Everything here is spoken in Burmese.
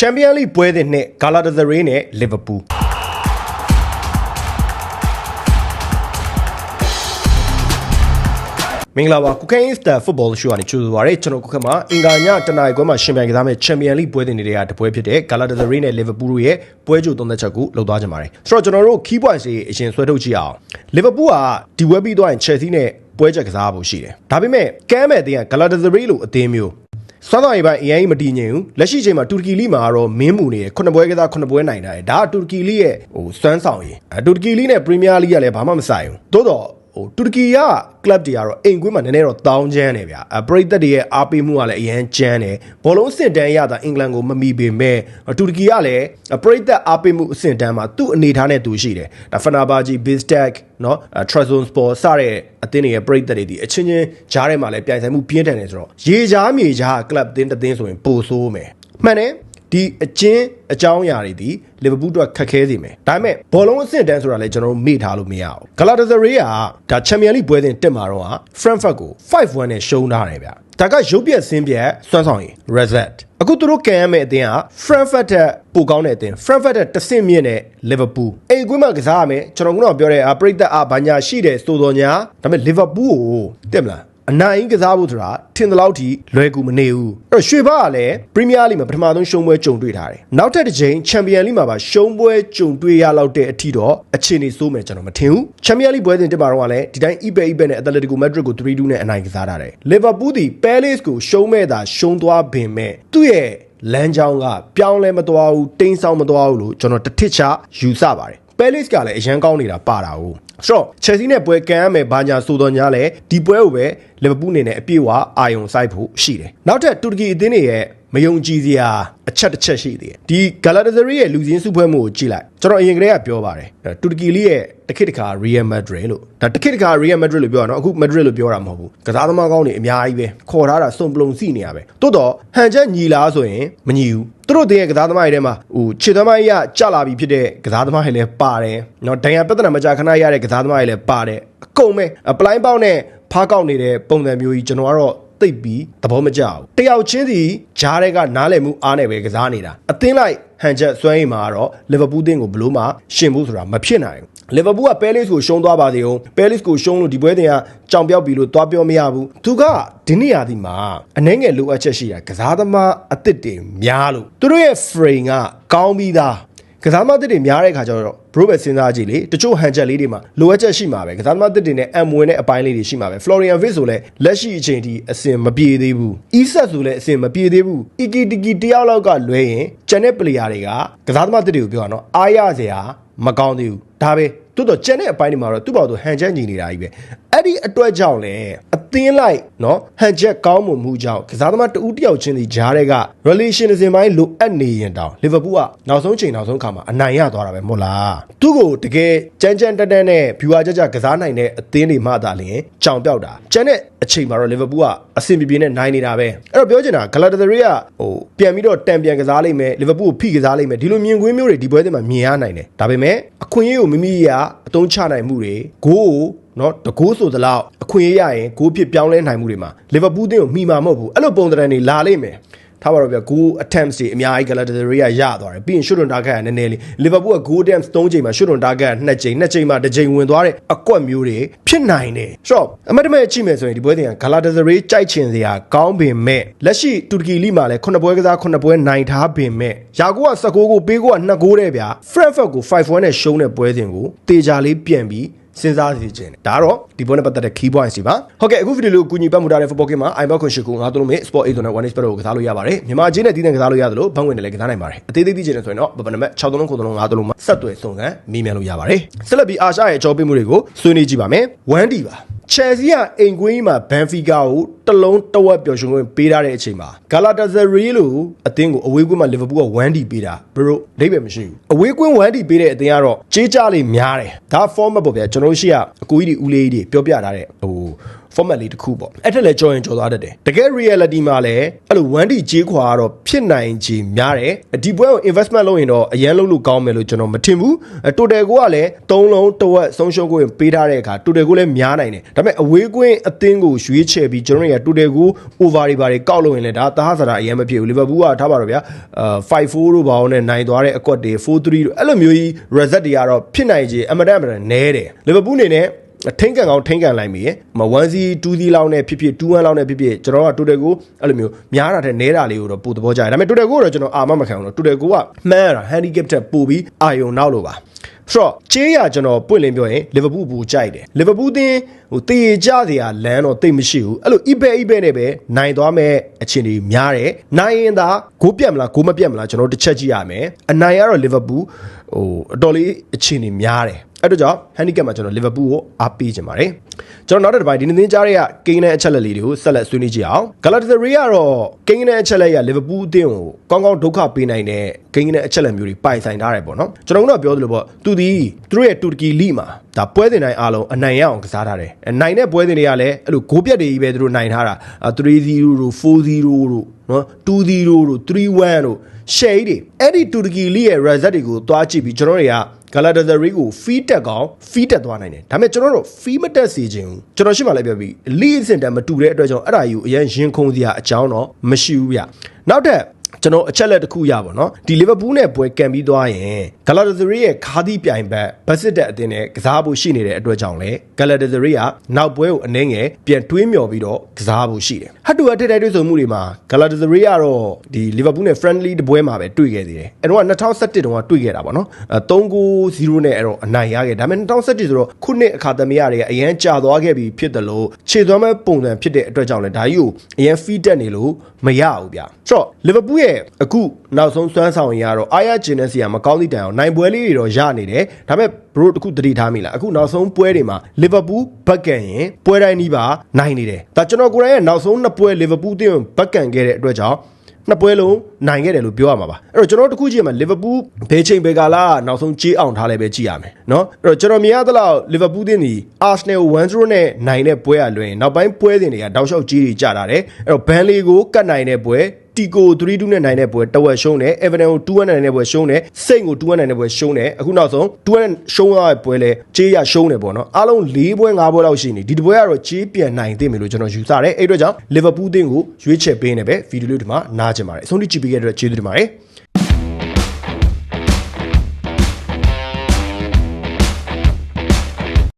ချန်ပီယံလိပွဲစဉ်နဲ့ဂါလာတာဇရေးနဲ့လီဗာပူးမင်္ဂလာပါကုကင်းစတာဖုတ်ဘောရှိုးကနေကြိုဆိုပါရစေကျွန်တော်ကုကမှာအင်္ဂါညတနင်္လာခွဲမှာရှင်ပြိုင်ကစားမဲ့ချန်ပီယံလိပွဲစဉ်တွေကတပွဲဖြစ်တဲ့ဂါလာတာဇရေးနဲ့လီဗာပူးတို့ရဲ့ပွဲကြိုသုံးသက်ချက်ကိုလှုပ်သွားကြပါတယ်ဆိုတော့ကျွန်တော်တို့ key points တွေအရင်ဆွဲထုတ်ကြည့်အောင်လီဗာပူးကဒီဝက်ပြီးသွားရင် Chelsea နဲ့ပွဲချက်ကစားဖို့ရှိတယ်ဒါပေမဲ့ကမ်းမဲ့အသင်းကဂါလာတာဇရေးလိုအသင်းမျိုး စွမ်းဆောင်ရည်ပိုင်းအရင်မတည်ငြိမ်ဘူးလက်ရှိချိန်မှာတူရကီလိမှာကတော့မင်းမူနေတယ်ခုနှစ်ပွဲကစားခုနှစ်ပွဲနိုင်တာတယ်ဒါကတူရကီလိရဲ့ဟိုစွမ်းဆောင်ရည်အဲတူရကီလိနဲ့ပရီးမီးယားလိကလည်းဘာမှမဆိုင်ဘူးသို့တော့ဟို တူရကီကကလပ်တွေကတော့အိမ်ကွင်းမှာနည်းနည်းတော့တောင်းချမ်းတယ်ဗျာအပရိသတ်တွေရဲ့အားပေးမှုကလည်းအရန်ချမ်းတယ်ဘောလုံးစင်တန်းရတာအင်္ဂလန်ကိုမမီပေမဲ့တူရကီကလည်းပရိသတ်အားပေးမှုအဆင့်တန်းမှာသူ့အနေထားနဲ့သူရှိတယ်ဒါဖနာဘာဂျီဘစ်စတက်နော်ထရဇွန်စပေါ်စတဲ့အသင်းတွေရဲ့ပရိသတ်တွေဒီအချင်းချင်းဂျားထဲမှာလည်းပြိုင်ဆိုင်မှုပြင်းထန်နေဆိုတော့ရေချားမြေချားကလပ်အသင်းတစ်သင်းဆိုရင်ပိုဆိုးမယ်မှန်တယ် ဒီအချင်းအကြောင်းအရာတွေဒီလီဗာပူးအတွက်ခက်ခဲစေမယ်ဒါပေမဲ့ဘောလုံးအဆင့်တန်းဆိုတာလည်းကျွန်တော်တို့မေ့ထားလို့မရအောင်ဂလာတာဇရေးကဒါချန်ပီယံလိပွဲစဉ်တက်မှာတော့ဟာဖရန့်ဖတ်ကို5-1နဲ့ရှုံးထားတယ်ဗျဒါကရုပ်ပြက်ဆင်းပြက်စွမ်းဆောင်ရည် reset အခုသူတို့ကန်ရမယ့်အသင်းက Frankfurt တက်ပိုကောင်းတဲ့အသင်း Frankfurt တက်တဆင့်မြင့်တဲ့ Liverpool အိမ်ကွင်းမှာကစားရမယ်ကျွန်တော်ကတော့ပြောတဲ့အပရိသတ်အဘာညာရှိတယ်စိုးတော်ညာဒါပေမဲ့ Liverpool ကိုတက်မလား အနိုင်ကစားဖို့ဆိုတာထင်သလောက်ထိလွယ်ကူမနေဘူးအဲ့တော့ရွှေဘာကလည်းပရီးမီးယားလိမှာပထမဆုံးရှုံးပွဲကြုံတွေ့ထားတယ်နောက်ထပ်တစ်ချိန်ချန်ပီယံလိမှာပါရှုံးပွဲကြုံတွေ့ရလောက်တဲ့အထိတော့အခြေအနေဆိုးမယ်ကျွန်တော်မထင်ဘူးချန်ပီယံလိပွဲစဉ်တက်မှာတော့ကလည်းဒီတိုင်း Ibe Ibe နဲ့ Atletico Madrid ကို3-2နဲ့အနိုင်ကစားထားတယ် Liverpool ဒီ Palace ကိုရှုံးမဲ့တာရှုံးသွားပင်မဲ့သူ့ရဲ့လမ်းကြောင်းကပြောင်းလဲမသွားဘူးတိမ်းဆောင်မသွားဘူးလို့ကျွန်တော်တစ်ထစ်ချယူဆပါတယ် ပဲလစ်ကလည်းအရန်ကောင်းနေတာပါတာဟုတ်ဆိုတော့ Chelsea နဲ့ပွဲကန်ရမယ်ဘာညာဆိုတော့ညာလဲဒီပွဲကိုပဲလီဗာပူးအနေနဲ့အပြည့်အဝအာယုံစိုက်ဖို့ရှိတယ်နောက်ထပ်တူရကီအသင်းတွေရဲ့ မယုံကြည်စရာအချက်တစ်ချက်ရှိသေးတယ်ဒီဂလာတာဇရီရဲ့လူချင်းစုဖွဲ့မှုကိုကြည့်လိုက်ကျွန်တော်အရင်ကတည်းကပြောပါတယ်တူရကီလိရဲ့တခိတခါ Real Madrid လို့ဒါတခိတခါ Real Madrid လို့ပြောတာနော်အခု Madrid လို့ပြောတာမဟုတ်ဘူးကစားသမားကောင်းတွေအများကြီးပဲခေါ်ထားတာစုံပလုံစီနေရပဲတိုးတော့ဟန်ချက်ညီလားဆိုရင်မညီဘူးသူတို့တဲ့ကစားသမားတွေထဲမှာဟိုခြေသမားကြီးကကြလာပြီဖြစ်တဲ့ကစားသမားတွေလည်းပါတယ်နော်ဒဏ်ရာပြဿနာမကြခဏရတဲ့ကစားသမားတွေလည်းပါတယ်အကုန်ပဲအပလိုင်းပေါက်နဲ့ဖားကောက်နေတဲ့ပုံစံမျိုးကြီးကျွန်တော်ကတော့ သိပ်ပြီးသဘောမကျဘူးတယောက်ချင်းစီဂျားတဲ့ကနားလည်မှုအားနဲ့ပဲကစားနေတာအသင်းလိုက်ဟန်ချက်စွဲရင်မှာတော့လီဗာပူးတင်းကိုဘလို့မှရှင်ဖို့ဆိုတာမဖြစ်နိုင်ဘူးလီဗာပူးကပဲလစ်ကိုရှုံးသွားပါသေးအောင်ပဲလစ်ကိုရှုံးလို့ဒီပွဲတင်ကကြောင်ပြောက်ပြီလို့သွားပြောမရဘူးသူကဒီနေ့ရာဒီမှာအနှဲငယ်လိုအပ်ချက်ရှိတာကစားသမားအစ်စ်တွေများလို့သူတို့ရဲ့ frame ကကောင်းပြီးသား ကစားသမားတစ်တွေများတဲ့ခါကျတော့ဘရိုဘယ်စဉ်းစားကြည့်လေတချို့ဟန်ချက်လေးတွေမှာလိုအပ်ချက်ရှိမှာပဲကစားသမားတစ်တွေနဲ့အမ်ဝင်တဲ့အပိုင်းလေးတွေရှိမှာပဲ Florian Wirtz ဆိုလဲလက်ရှိအချိန်ထိအဆင်မပြေသေးဘူး Isak ဆိုလဲအဆင်မပြေသေးဘူး Iki Tiki တယောက်လောက်ကလွဲရင်ကျန်တဲ့ player တွေကကစားသမားတစ်တွေကိုပြောရအောင်အားရစရာမကောင်းသေးဘူးဒါပဲတိုးတော့ကျန်တဲ့အပိုင်းတွေမှာတော့သူ့ဘောက်သူဟန်ချက်ညီနေတာကြီးပဲအဲ့ဒီအတွက်ကြောင့်လေအသင်းလိုက်နော်ဟန်ချက်ကောင်းမှုမှုကြောင့်ကစားသမားတဦးတယောက်ချင်းစီဂျားတဲ့က relationism ပိုင်းလိုအပ်နေရင်တောင်လီဗာပူးကနောက်ဆုံးချိန်နောက်ဆုံးခါမှာအနိုင်ရသွားတာပဲမဟုတ်လားသူ့ကိုတကယ်ကြမ်းကြမ်းတက်တက်နဲ့ viewer ကြကြကစားနိုင်တဲ့အသင်းတွေမှသာလျှင်ကြောင်ပြောက်တာကျန်တဲ့အချိန်မှာတော့လီဗာပူးကအဆင်ပြေပြေနဲ့နိုင်နေတာပဲအဲ့တော့ပြောချင်တာဂလာတာရီကဟိုပြန်ပြီးတော့တန်ပြန်ကစားလိမ့်မယ်လီဗာပူးကိုဖိကစားလိမ့်မယ်ဒီလိုမြင်ကွင်းမျိုးတွေဒီပွဲတွေမှာမြင်ရနိုင်တယ်ဒါပေမဲ့အခွင့်အရေးကိုမိမိကအသုံးချနိုင်မှုတွေဂိုးကို နော်တကိုးဆိုသလောက်အခွင့်အရေးရရင်ဂိုးဖြစ်ပြောင်းလဲနိုင်မှုတွေမှာလီဗာပူးတင်းကိုမှီမှာမဟုတ်ဘူးအဲ့လိုပုံသဏ္ဍာန်တွေလာလိမ့်မယ်ထားပါတော့ဗျာ goal attempts တွေအများကြီး Galatasaray ရရသွားတယ်ပြီးရင် shot on target ကနည်းနည်းလေး Liverpool က goal attempts 3ချိန်မှာ shot on target က2ချိန်2ချိန်မှာ1ချိန်ဝင်သွားတဲ့အကွက်မျိုးတွေဖြစ်နိုင်တယ်ဆိုတော့အမတ်တမဲ့ကြည့်မယ်ဆိုရင်ဒီပွဲတင်က Galatasaray ကြိုက်ချင်စရာကောင်းပင်မဲ့လက်ရှိတူရကီလိမှာလည်း9ပွဲကစား9ပွဲနိုင်ထားပင်မဲ့ယာကိုက19ကိုပေးကိုက2ဂိုးတဲ့ဗျာ Frankfurt ကို5-1နဲ့ရှုံးတဲ့ပွဲစဉ်ကိုတေချာလေးပြန်ပြီး စဉ်းစားစီခြင်းဒါကတော့ဒီပွဲနဲ့ပတ်သက်တဲ့ key points တွေပါဟုတ်ကဲ့အခုဗီဒီယိုလေးကိုကူညီပတ်မှုထားတဲ့ football game မှာ iBox ခွန်ရှိကိုငါတို့လုံးမဲ့ sport 8နဲ့ one sport ကိုကစားလို့ရပါတယ်မြန်မာချင်းနဲ့တည်တဲ့ကစားလို့ရသလိုဘန်းဝင်နဲ့လည်းကစားနိုင်ပါတယ်အသေးသေးသိချင်တယ်ဆိုရင်တော့ဘယ်နံပါတ်6 3 9 3 5 3မှာဆက်သွယ်စုံစမ်းမေးမြန်းလို့ရပါတယ်ဆက်လက်ပြီးအာရှရဲ့အကြောပေးမှုတွေကိုဆွေးနွေးကြည့်ပါမယ် 1D ပါ Chelsea ကအိမ်ကွင်းမှာ Benfica ကိုတလုံးတဝက်ပျော်ရွှင်ခွင့်ပေးထားတဲ့အချိန်မှာ Galatasaray လို့အသင်းကိုအဝေးကွင်းမှာ Liverpool က 1D ပေးတာဘရိုဒိတ်ပဲမရှိဘူးအဝေးကွင်း 1D ပေးတဲ့အသင်းကတော့ကြေးကြလေးများတယ်ဒါ format ပေါ့ဗျာကျွန်တော်တို့ရှိရအကူကြီးတွေဦးလေးကြီးတွေပြောပြထားတဲ့ဟို format လေးတစ်ခုပေါ့အဲ့ထက်လည်းကြော်ရင်ကြော်သွားတတ်တယ်တကယ် reality မှာလည်းအဲ့လို 1D ကြေးခွာကတော့ဖြစ်နိုင်ခြေများတယ်ဒီပွဲကို investment လုပ်ရင်တော့အရန်လုပ်လို့ကောင်းမယ်လို့ကျွန်တော်မထင်ဘူးအဲ့ total ကိုကလည်း3လုံးတစ်ဝက်ဆုံးရှုံးကိုပေးထားတဲ့အခါ total ကိုလည်းများနိုင်တယ်ဒါပေမဲ့အဝေးကွင်းအသင်းကိုရွေးချယ်ပြီးကျွန်တော်တို့က total ကို over တွေပါတယ်ကောက်လို့ရင်လည်းဒါသဟဇာတာအရန်မဖြစ်ဘူး liverpool ကထားပါတော့ဗျာအာ5-4တို့ဘာလို့နဲ့နိုင်သွားတဲ့အကွက်တွေ4-3တို့အဲ့လိုမျိုးကြီး result တွေကတော့ဖြစ်နိုင်ခြေအမတန်အမတန်နဲတယ် liverpool အနေနဲ့ ထိန်ကန်ကောင်းထိန်ကန်လိုက်ပြီမ1 C 2 C လောက်နဲ့ဖြစ်ဖြစ်2 1လောက်နဲ့ဖြစ်ဖြစ်ကျွန်တော်က total ကိုအဲ့လိုမျိုးများတာတဲ့နဲတာလေးကိုတော့ပို့သဘောကျတယ်ဒါပေမဲ့ total ကိုတော့ကျွန်တော်အာမမခံဘူးတော့ total ကိုကမှန်းရတာ handicap တက်ပို့ပြီးအာယုံနောက်လို့ပါဆိုတော့ချေးရကျွန်တော်ပွင့်လင်းပြောရင်လီဗာပူးဘူကြိုက်တယ်လီဗာပူးတင်းဟိုတည်ကြစရာလမ်းတော့တိတ်မရှိဘူးအဲ့လိုအိပဲအိပဲနဲ့ပဲနိုင်သွားမဲ့အချင်းတွေများတယ်နိုင်ရင်သာဂိုးပြတ်မလားဂိုးမပြတ်မလားကျွန်တော်တစ်ချက်ကြည့်ရမယ်အနိုင်ကတော့လီဗာပူး ဟိုအတော်လေးအချင်းတွေများတယ်အဲ့တော့ကြောင့် handicap မှာကျွန်တော် Liverpool ကိုအားပေးချင်ပါတယ်ကျွန်တော်နောက်တစ်ပိုင်းဒီနေ့သင်ကြားတဲ့ကကိန်းနဲ့အချက်လက်လေးတွေကိုဆက်လက်ဆွေးနွေးကြည့်အောင် Galatasaray ကတော့ကိန်းနဲ့အချက်လက်ရ Liverpool အသင်းကိုကောင်းကောင်းဒုက္ခပေးနိုင်တဲ့ကိန်းနဲ့အချက်လက်မျိုးတွေပိုင်ဆိုင်ထားတယ်ပေါ့နော်ကျွန်တော်တို့ကပြောသလိုပေါ့သူဒီသူတို့ရဲ့တူရကီလိမှာ ဒါပွဲစဉ်တိုင်းအားလုံးအနိုင်ရအောင်ကစားထားတယ်အနိုင်တဲ့ပွဲစဉ်တွေကလည်းအဲ့လိုဂိုးပြတ်တွေကြီးပဲသူတို့နိုင်ထားတာ3-0တို့4-0တို့နော်2-0တို့3-1တို့ရှယ်ကြီးတွေအဲ့ဒီတူရကီလိရဲ့ result တွေကိုတွားကြည့်ပြီးကျွန်တော်တွေက Galatasaray ကို fee တက်ကောင် fee တက်သွားနိုင်တယ်ဒါပေမဲ့ကျွန်တော်တို့ fee မတက်စေခြင်းဘူးကျွန်တော်ရှင်းပါလိုက်ပြပြီ league စင်တန်မတူတဲ့အတွက်ကြောင့်အဲ့ဒါကြီးကိုအရင်ရင်ခုန်စရာအကြောင်းတော့မရှိဘူးဗျနောက်ထပ် ကျွန်တော်အချက်လက်တစ်ခုရပါတော့ဒီလီဗာပူးနဲ့ပွဲကန်ပြီးသွားရင်ဂလာတာဇရီရဲ့ခါးသီးပြိုင်ဘက်ဘတ်စစ်တက်အသင်းနဲ့ကစားဖို့ရှိနေတဲ့အတွက်ကြောင့်လေဂလာတာဇရီကနောက်ပွဲကိုအနှင်းငယ်ပြန်တွေးမြော်ပြီးတော့ကစားဖို့ရှိတယ်ဟတ်တူအထက်တိုက်တွေ့ဆုံမှုတွေမှာဂလာတာဇရီကတော့ဒီလီဗာပူးနဲ့ friendly တပွဲမှာပဲတွေ့ခဲ့သေးတယ်အဲ့တော့2017တုန်းကတွေ့ခဲ့တာပေါ့နော်အဲ3-0နဲ့အဲ့တော့အနိုင်ရခဲ့ဒါပေမဲ့2017ဆိုတော့ခုနှစ်အခါသမီးရတွေကအရန်ကြာသွားခဲ့ပြီဖြစ်တယ်လို့ခြေသွမ်းမဲ့ပုံစံဖြစ်တဲ့အတွက်ကြောင့်လေဒါကြီးကိုအရန် feed တက်နေလို့မရဘူးဗျဆိုတော့လီဗာပူးရဲ့အခုနောက်ဆုံးစွမ်းဆောင်ရတော့အာရဂျင်နက်စီကမကောင်းသည့်တိုင်အောင်နိုင်ပွဲလေးတွေတော့ရနေတယ်ဒါပေမဲ့ဘရိုတခုတတိထားမိလားအခုနောက်ဆုံးပွဲတွေမှာလီဗာပူးဘက်ကန်ရင်ပွဲတိုင်းနီးပါနိုင်နေတယ်ဒါကျွန်တော်ကိုယ်တိုင်ရဲ့နောက်ဆုံးနှစ်ပွဲလီဗာပူးတင်းဘက်ကန်ခဲ့တဲ့အတွက်ကြောင့်နှစ်ပွဲလုံးနိုင်ခဲ့တယ်လို့ပြောရမှာပါအဲ့တော့ကျွန်တော်တို့တစ်ခုကြည့်မှာလီဗာပူးဘယ်ချိန်ဘယ်ကာလနောက်ဆုံးကြေးအောင်ထားလဲပဲကြည့်ရမယ်เนาะအဲ့တော့ကျွန်တော်မြင်ရသလောက်လီဗာပူးတင်းဒီအာဆနယ်1-0နဲ့နိုင်တဲ့ပွဲအလွင်နောက်ပိုင်းပွဲစဉ်တွေကတောက်လျှောက်ကြေးတွေကြတာတယ်အဲ့တော့ဘန်လီကိုကတ်နိုင်တဲ့ပွဲ တီကို3-2နဲ့နိုင်တဲ့ပွဲတဝက်ရှုံးတယ်။ Everton ကို2-1နဲ့နိုင်တဲ့ပွဲရှုံးတယ်။စိတ်ကို2-1နိုင်တဲ့ပွဲရှုံးတယ်။အခုနောက်ဆုံး2-1ရှုံးရတဲ့ပွဲလဲကြေးရရှုံးတယ်ပေါ့နော်။အားလုံး၄ပွဲ၅ပွဲလောက်ရှိနေ။ဒီတပွဲကတော့ကြေးပြန်နိုင်သိမယ်လို့ကျွန်တော်ယူဆတယ်။အဲ့အတွက်ကြောင့် Liverpool တင်းကိုရွေးချယ်ပေးနေပဲဗီဒီယိုလေးဒီမှာနားချင်ပါတယ်။အဆုံးထိကြည့်ပေးခဲ့တဲ့အတွက်ကျေးဇူးတင်ပါတယ်။